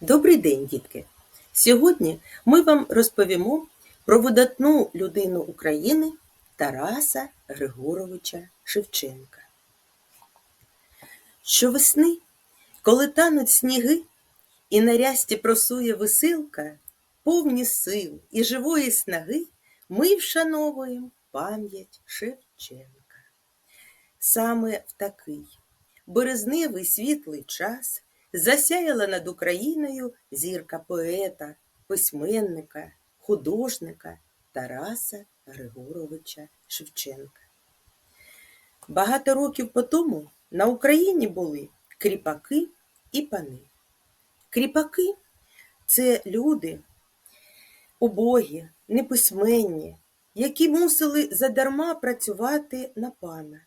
Добрий день, дітки! Сьогодні ми вам розповімо про видатну людину України Тараса Григоровича Шевченка. Щовесни, коли тануть сніги і на рясті просує веселка, повні сил і живої снаги, ми вшановуємо пам'ять Шевченка. Саме в такий березневий світлий час засяяла над Україною зірка поета, письменника, художника Тараса Григоровича Шевченка. Багато років по тому на Україні були кріпаки і пани. Кріпаки це люди убогі, неписьменні, які мусили задарма працювати на пана.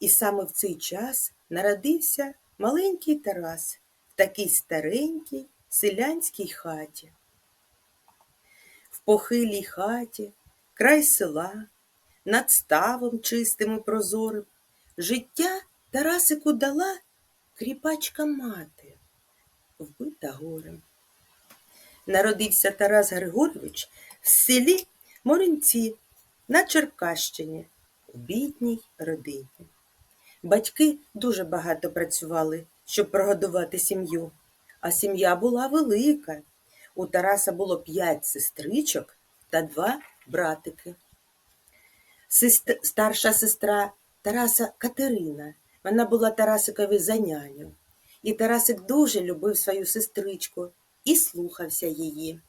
І саме в цей час народився маленький Тарас такій старенькій селянській хаті. В похилій хаті, край села, над ставом чистим і прозорим, життя Тарасику дала кріпачка мати, вбита горем. Народився Тарас Григорович в селі Моринці на Черкащині в бідній родині. Батьки дуже багато працювали, щоб прогодувати сім'ю, а сім'я була велика. У Тараса було п'ять сестричок та два братики. Сест- Старша сестра Тараса Катерина. Вона була Тарасикові за няню. І Тарасик дуже любив свою сестричку і слухався її.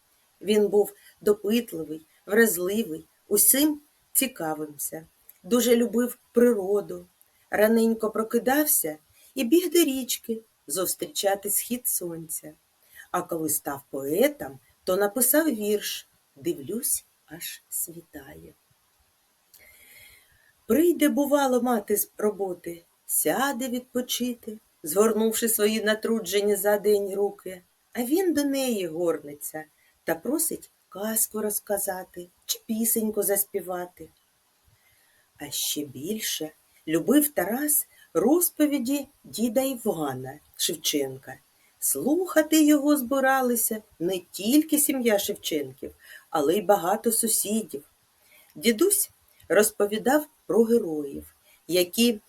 Він був допитливий, вразливий, усім цікавився, дуже любив природу, раненько прокидався і біг до річки зустрічати схід сонця. А коли став поетом, то написав вірш Дивлюсь, аж світає. Прийде, бувало, мати з роботи, сяде відпочити, згорнувши свої натруджені за день руки, а він до неї горниться та просить казку розказати чи пісеньку заспівати. А ще більше любив Тарас розповіді діда Івана Шевченка. Слухати його збиралися не тільки сім'я Шевченків, але й багато сусідів. Дідусь розповідав про героїв, які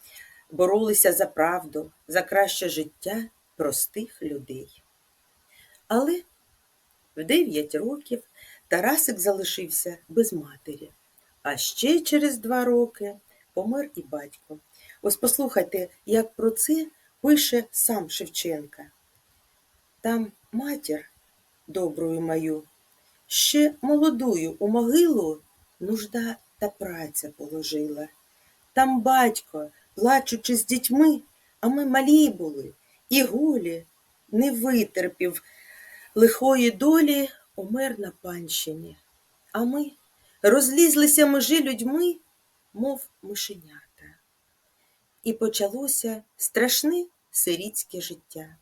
боролися за правду, за краще життя простих людей. Але в дев'ять років Тарасик залишився без матері, а ще через два роки помер і батько. Ось послухайте, як про це пише сам Шевченка. Там матір, добрую мою, ще молодую у могилу нужда та праця положила. Там батько, плачучи з дітьми, а ми малі були, і голі не витерпів лихої долі, умер на панщині. А ми розлізлися межі людьми, мов мишенята. І почалося страшне сирітське життя.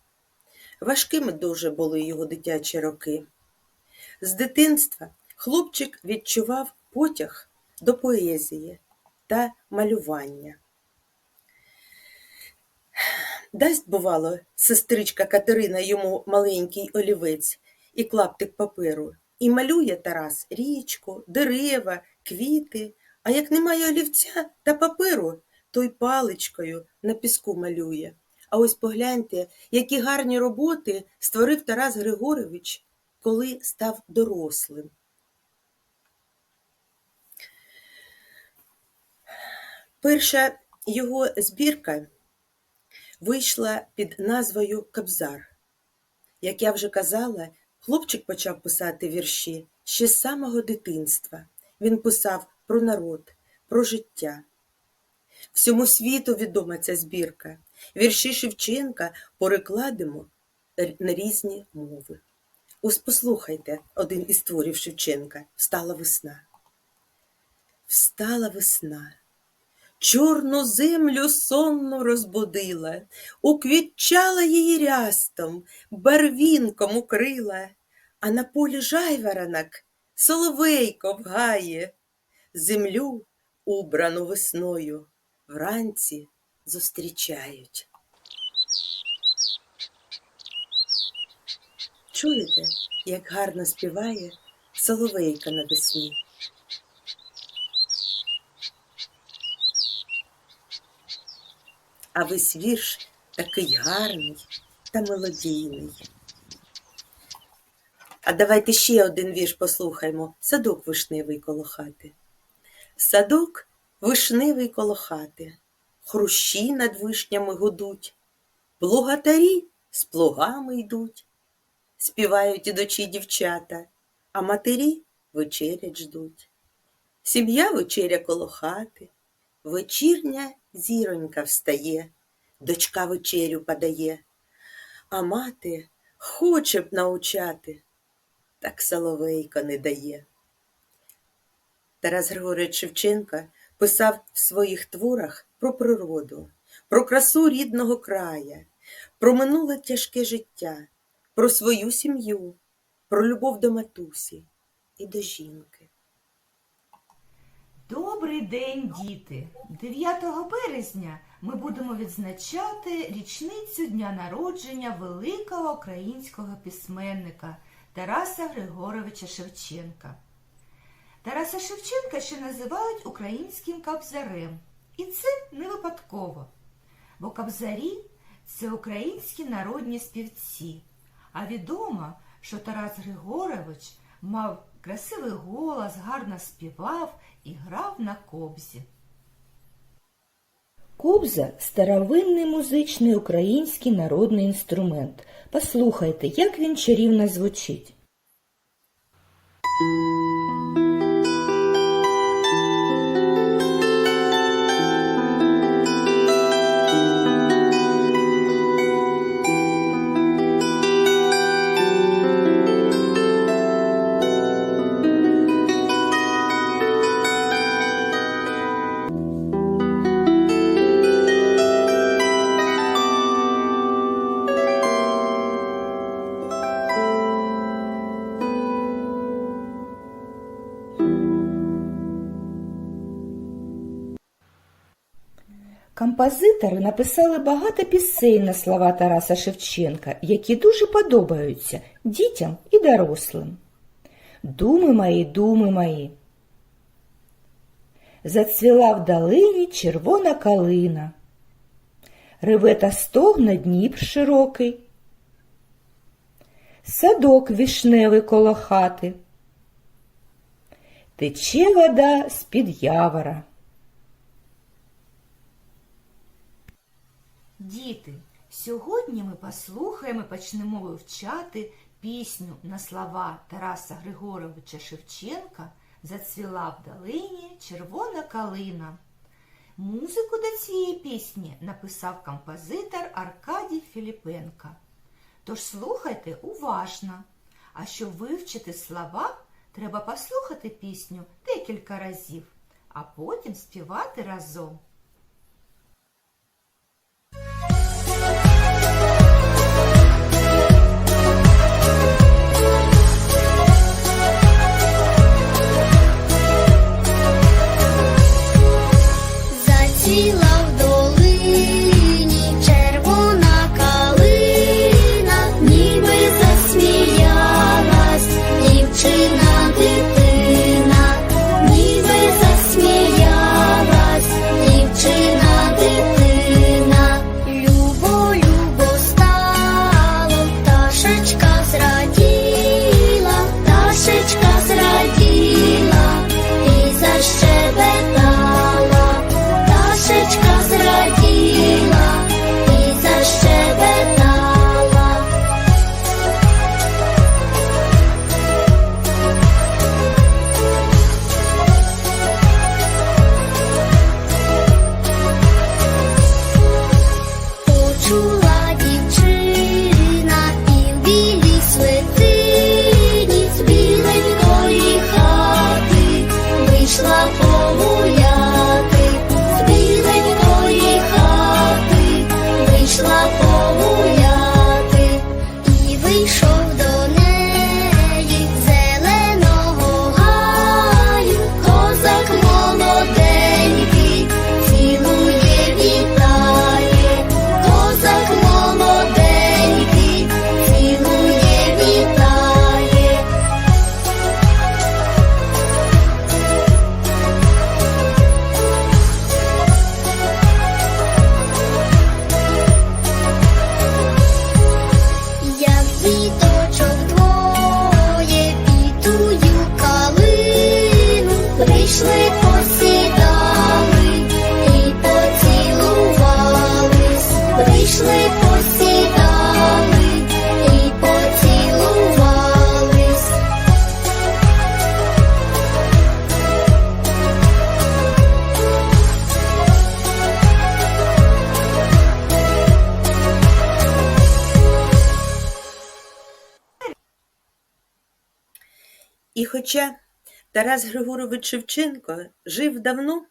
Важкими дуже були його дитячі роки. З дитинства хлопчик відчував потяг до поезії та малювання. Дасть, бувало, сестричка Катерина йому маленький олівець і клаптик паперу, і малює Тарас річку, дерева, квіти, а як немає олівця та паперу, то й паличкою на піску малює. А ось погляньте, які гарні роботи створив Тарас Григорович, коли став дорослим. Перша його збірка вийшла під назвою Кобзар. Як я вже казала, хлопчик почав писати вірші ще з самого дитинства. Він писав про народ, про життя. Всьому світу відома ця збірка. Вірші Шевченка перекладемо на різні мови. Ось послухайте один із творів Шевченка Встала весна. Встала весна. Чорну землю сонно розбудила, уквітчала її рястом, барвінком укрила, а на полі жайворонок соловейко вгає, землю, убрану весною, вранці зустрічають. Чуєте, як гарно співає соловейка навесні? А весь вірш такий гарний та мелодійний. А давайте ще один вірш послухаймо. Садок вишневий коло хати. Садок вишневий коло хати, хрущі над вишнями гудуть, плугатарі з плугами йдуть, співають ідучі дівчата, а матері вечерять ждуть. Сім'я вечеря коло хати, вечірня зіронька встає, дочка вечерю подає, а мати хоче б научати, так соловейко не дає. Тарас Григорович Шевченка писав в своїх творах про природу, про красу рідного края, про минуле тяжке життя, про свою сім'ю, про любов до матусі і до жінки. Добрий день, діти! 9 березня ми будемо відзначати річницю дня народження великого українського письменника Тараса Григоровича Шевченка. Тараса Шевченка ще називають українським кобзарем. І це не випадково, бо кобзарі це українські народні співці. А відомо, що Тарас Григорович мав красивий голос, гарно співав і грав на кобзі. Кобза старовинний музичний український народний інструмент. Послухайте, як він чарівно звучить. Композитори написали багато пісень на слова Тараса Шевченка, які дуже подобаються дітям і дорослим. Думи мої, думи мої. Зацвіла в долині червона калина. Реве та стогне Дніпр широкий. Садок вішневий коло хати. Тече вода з-під явора. Діти, сьогодні ми послухаємо і почнемо вивчати пісню на слова Тараса Григоровича Шевченка Зацвіла в долині червона калина. Музику до цієї пісні написав композитор Аркадій Філіпенко. Тож слухайте уважно. А щоб вивчити слова, треба послухати пісню декілька разів, а потім співати разом. Заціла в долині хоча Тарас Григорович Шевченко жив давно,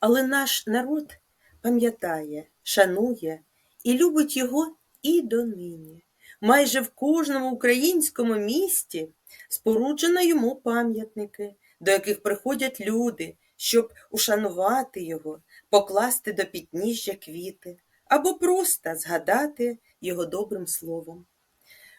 але наш народ пам'ятає, шанує і любить його і донині. Майже в кожному українському місті споруджено йому пам'ятники, до яких приходять люди, щоб ушанувати його, покласти до підніжжя квіти або просто згадати його добрим словом.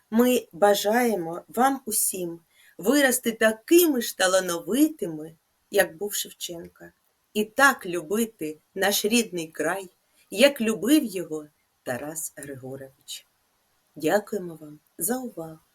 Ми бажаємо вам усім вирости такими ж талановитими, як був Шевченка, і так любити наш рідний край, як любив його Тарас Григорович. Дякуємо вам за увагу!